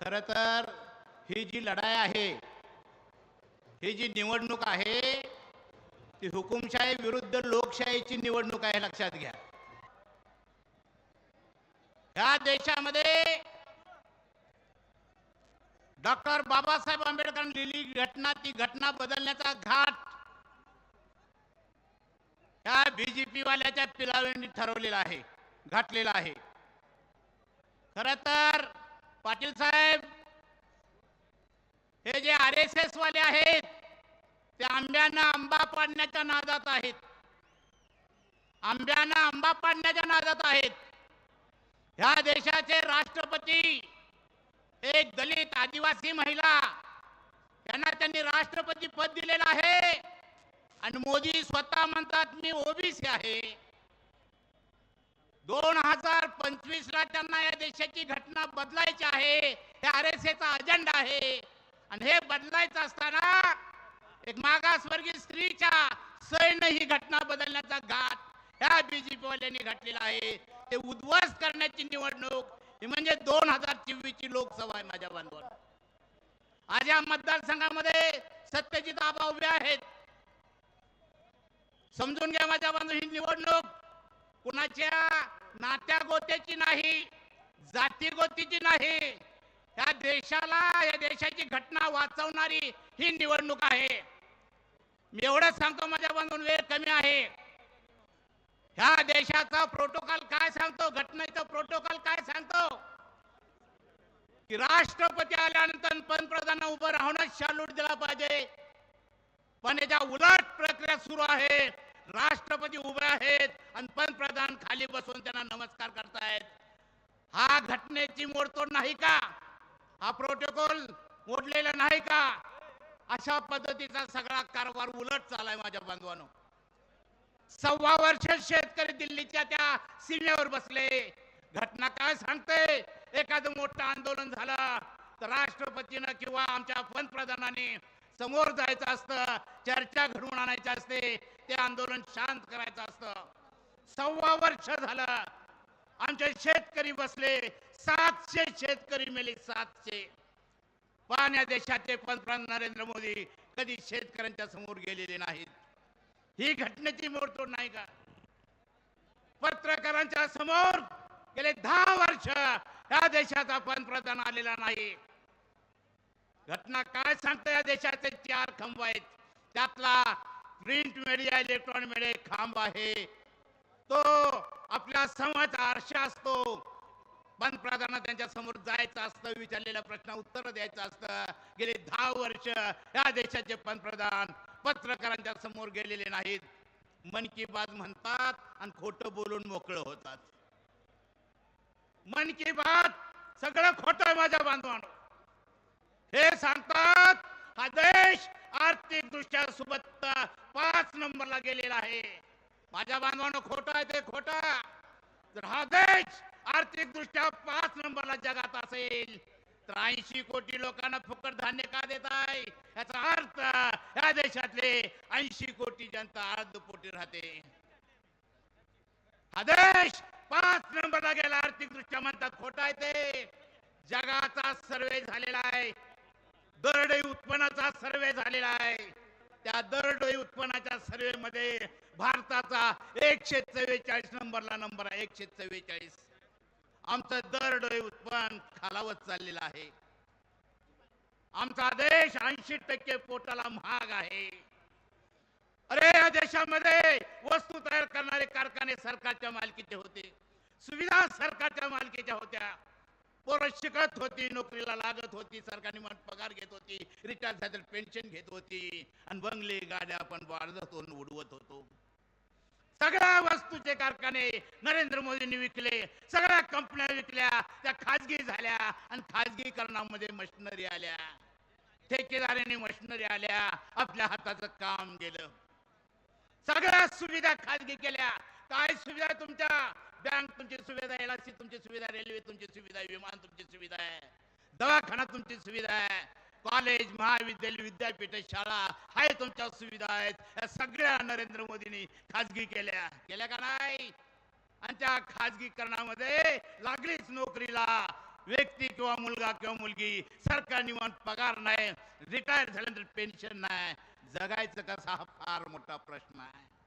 खर तर ही जी लढाई आहे ही जी निवडणूक आहे ती हुकुमशाही विरुद्ध लोकशाहीची निवडणूक आहे लक्षात घ्या. ह्या देशामध्ये डॉक्टर बाबासाहेब आंबेडकरांनी लिहिली घटना ती घटना बदलण्याचा घाट ह्या बीजेपी वाल्याच्या पिलाव्यांनी ठरवलेला आहे घातलेला आहे. खर तर पाटील साहेब हे जे आर एस एस वाले आहेत ते आंब्यांना आंबा पाडण्याच्या नादात आहेत. आंब्यांना आंबा पाडण्याच्या नादात आहेत. ह्या देशाचे राष्ट्रपती एक दलित आदिवासी महिला यांना त्यांनी राष्ट्रपती पद दिलेलं आहे. आणि मोदी स्वतः म्हणतात मी ओबीसी आहे. दोन हजार पंचवीस ला त्यांना या देशाची घटना बदलायची आहे. हे आर एस एचा अजेंडा आहे. आणि हे बदलायचं असताना एक मागासवर्गीय स्त्रीच्या सैन्य ही घटना बदलण्याचा घात ह्या बीजेपी वाल्यांनी घातलेला आहे. ते उद्ध्वस्त करण्याची निवडणूक ही म्हणजे दोन हजार चोवीस ची लोकसभा आहे माझ्या बांधवांना आज या मतदारसंघामध्ये सत्यजित आबा उभे आहेत. समजून घ्या माझ्या बांधव ही निवडणूक कुणाच्या नात्या गोत्याची नाही जाती गोतीची नाही. या देशाला या देशाची घटना वाचवणारी ही निवडणूक आहे. मी एवढंच सांगतो माझ्या बांधून वेळ कमी आहे. ह्या देशाचा प्रोटोकॉल काय सांगतो? घटनेचा प्रोटोकॉल काय सांगतो? की राष्ट्रपती आल्यानंतर पंतप्रधान उभं राहूनच शालूट दिला पाहिजे. पण याच्या उलट प्रक्रिया सुरू आहे. राष्ट्रपती उभे आहेत आणि पंतप्रधान खाली बसून त्यांना नमस्कार करतायत. हा घटनेची मोडतोड नाही का? हा प्रोटोकॉल मोडलेला नाही का? अशा पद्धतीचा सगळा कारभार उलट चालाय माझ्या बांधवानो सव्वा वर्ष शेतकरी दिल्लीच्या त्या सीमेवर बसले. घटना काय सांगते? एखादं मोठं आंदोलन झालं तर राष्ट्रपतीनं किंवा आमच्या पंतप्रधानाने समोर जायचं असतं चर्चा घडवून आणायची असते ते आंदोलन शांत करायचं असतं. सव्वा वर्ष झालं आमचे शेतकरी बसले सातशे शेतकरी मेले सातशे. पण या देशाचे पंतप्रधान नरेंद्र मोदी कधी शेतकऱ्यांच्या समोर गेलेले नाहीत. ही घटनेची मोडतोड नाही का? पत्रकारांच्या समोर गेले दहा वर्ष या देशाचा पंतप्रधान आलेला नाही. घटना काय सांगता या देशाचे चार खांब आहेत. त्यातला प्रिंट मीडिया इलेक्ट्रॉनिक मीडिया खांब आहे. तो आपल्या समाज आरशा असतो. पंतप्रधान त्यांच्यासमोर जायचं असतं विचारलेल्या प्रश्न उत्तर द्यायचं असतं. गेले दहा वर्ष या देशाचे पंतप्रधान पत्रकारांच्या समोर गेलेले नाहीत. मन की बात म्हणतात आणि खोटं बोलून मोकळं होतात. मन की बात सगळं खोटं आहे माझ्या बांधवांना. हे सांगतात हा देश आर्थिक दृष्ट्या सोबत पाच नंबरला गेलेला आहे. माझ्या बांधवानं खोटं आहे ते खोटं. जर हा देश आर्थिक दृष्ट्या पाच नंबरला जगात असेल तर ऐंशी कोटी लोकांना फुकट धान्य का देत आहे? याचा अर्थ या देशातले ऐंशी कोटी जनता अर्धपोटी राहते. हा देश पाच नंबरला गेला आर्थिक दृष्ट्या म्हणतात खोटा आहे ते. जगाचा सर्वे झालेला आहे. दरडोई उत्पन्नाचा सर्वे झालेला आहे. त्या दरडोई उत्पन्नाच्या सर्वे मध्ये भारताचा एकशे चव्वेचाळीस नंबरला नंबर आहे. एकशे चव्वेचाळीस. आमचं दरडोई उत्पन्न खालावत चाललेलं आहे. आमचा देश ऐंशी टक्के पोटाला महाग आहे. अरे या देशामध्ये वस्तू तयार करणारे कारखाने सरकारच्या मालकीचे होते. सुविधा सरकारच्या मालकीच्या होत्या. पोरं शिकत होती नोकरीला लागत होती सरकारने मन पगार घेत होती रिटायर झाले पेन्शन घेत होती. आणि बंगले गाड्या आपण बाळगत होऊन उडवत होतो. सगळ्या वस्तूचे कारखाने नरेंद्र मोदींनी विकले सगळ्या कंपन्या विकल्या त्या खाजगी झाल्या आणि खाजगीकरणामध्ये मशिनरी आल्या. ठेकेदारांनी मशिनरी आल्या आपल्या हाताचं काम गेलं. सगळ्या सुविधा खाजगी केल्या. काय सुविधा तुमच्या? बँक तुमची सुविधा एल तुमची सुविधा रेल्वे तुमची सुविधा विमान तुमची सुविधा आहे दवाखाना तुमची सुविधा आहे कॉलेज महाविद्यालय विद्यापीठ शाळा हाय तुमच्या सुविधा आहेत. या सगळ्या नरेंद्र मोदींनी खाजगी केल्या. केल्या का नाही? आणि त्या खाजगीकरणामध्ये लागलीच नोकरीला. व्यक्ती किंवा मुलगा किंवा मुलगी सरकार निवांत पगार नाही रिटायर झाल्यानंतर पेन्शन नाही. जगायचं कसा हा फार मोठा प्रश्न आहे.